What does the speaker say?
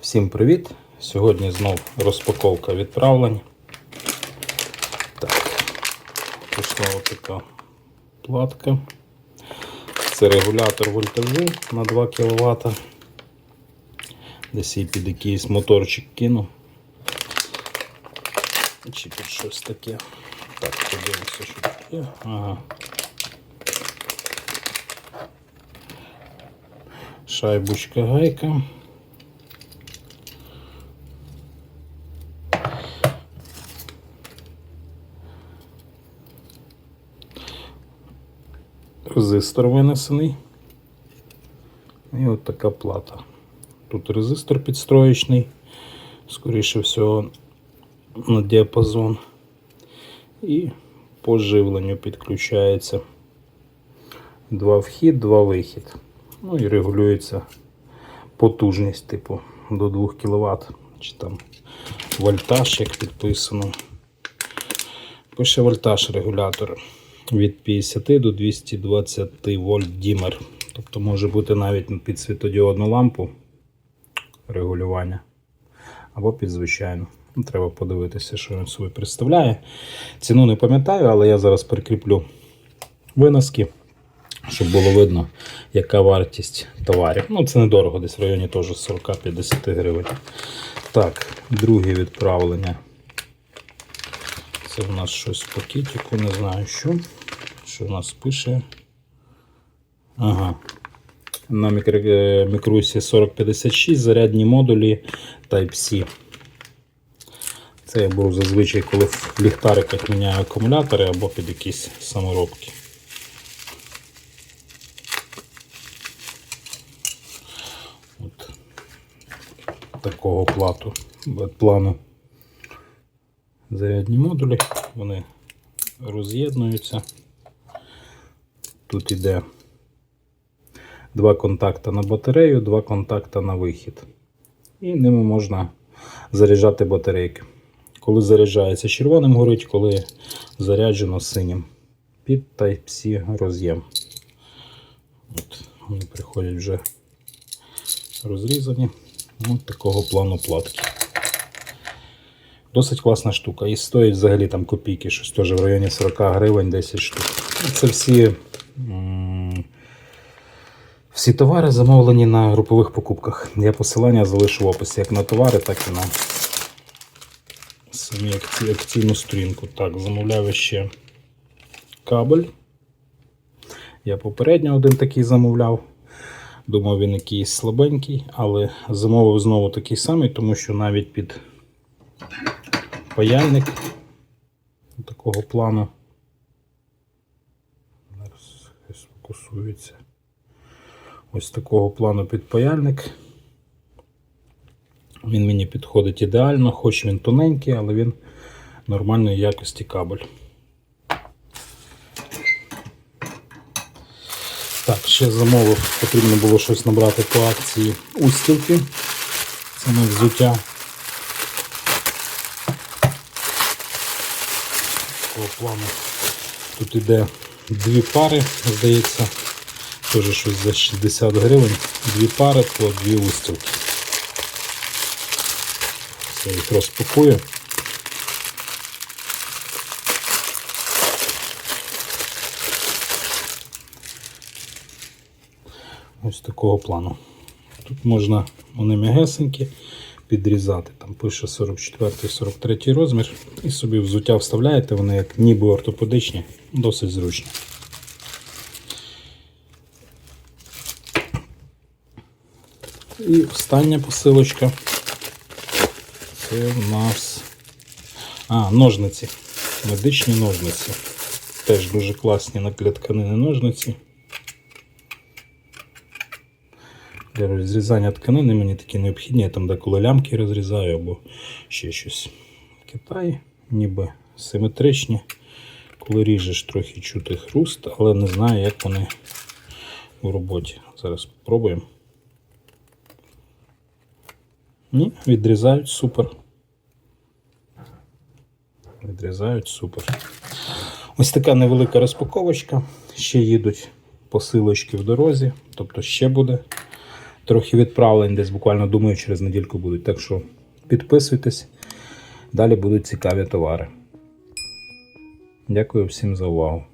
Всім привіт! Сьогодні знов розпаковка відправлень. Так, пішла отака платка. Це регулятор вольтажу на 2 кВт. Десь її під якийсь моторчик кину. Чи під щось таке. Так, подивимося, що є. Ага. Шайбочка гайка. Резистор винесений. І от така плата. Тут резистор підстроєчний, скоріше всього, на діапазон. І по живленню підключається два вхід, два вихід. Ну і регулюється потужність, типу, до 2 кВт. Чи там вольтаж, як підписано. Пише вольтаж регулятор від 50 до 220 вольт дімер. Тобто може бути навіть під світодіодну лампу регулювання або під звичайну. Ну, Треба подивитися, що він собі представляє. Ціну не пам'ятаю, але я зараз прикріплю виноски, щоб було видно, яка вартість товарів. Ну, це недорого, десь в районі теж 40-50 гривень. Так, друге відправлення. Це в нас щось в пакетику, не знаю що. Що в нас пише. Ага. На мікро, е, мікрусі 4056 зарядні модулі Type-C. Це я беру зазвичай, коли в ліхтариках міняю акумулятори або під якісь саморобки. От такого плату, плану зарядні модулі, вони роз'єднуються. Тут іде два контакти на батарею, два контакти на вихід. І ними можна заряджати батарейки. Коли заряджається червоним горить, коли заряджено синім. Під Type-C роз'єм. От, Вони приходять вже розрізані. Ось такого плану платки. Досить класна штука. І стоїть взагалі там копійки, щось теж в районі 40 гривень 10 штук. Це всі, всі товари замовлені на групових покупках. Я посилання залишу в описі як на товари, так і на самі акційну сторінку. Так, замовляв ще кабель. Я попередньо один такий замовляв. Думав, він якийсь слабенький, але замовив знову такий самий, тому що навіть під паяльник такого плану. Зараз сфокусується. Ось такого плану підпаяльник. Він мені підходить ідеально, хоч він тоненький, але він нормальної якості кабель. Так, ще замовив, потрібно було щось набрати по акції устілки. Це на взуття. Такого плану. Тут іде дві пари, здається, теж щось за 60 гривень. Дві пари по дві устілки. Це їх розпакую. Ось такого плану. Тут можна вони м'ягесенькі підрізати. Там пише 44-43 розмір. І собі взуття вставляєте, вони як ніби ортопедичні, досить зручні. І остання посилочка. Це в нас. А, ножниці. Медичні ножниці. Теж дуже класні на тканини ножниці. Для розрізання тканини мені такі необхідні, я там деколи лямки розрізаю або ще щось. Китай, ніби симетричні. Коли ріжеш, трохи чути хруст, але не знаю, як вони в роботі. Зараз спробуємо. Ні, відрізають супер. Відрізають супер. Ось така невелика розпаковочка. Ще їдуть посилочки в дорозі, тобто ще буде трохи відправлень, десь буквально думаю, через недільку будуть. Так що підписуйтесь, далі будуть цікаві товари. Дякую всім за увагу.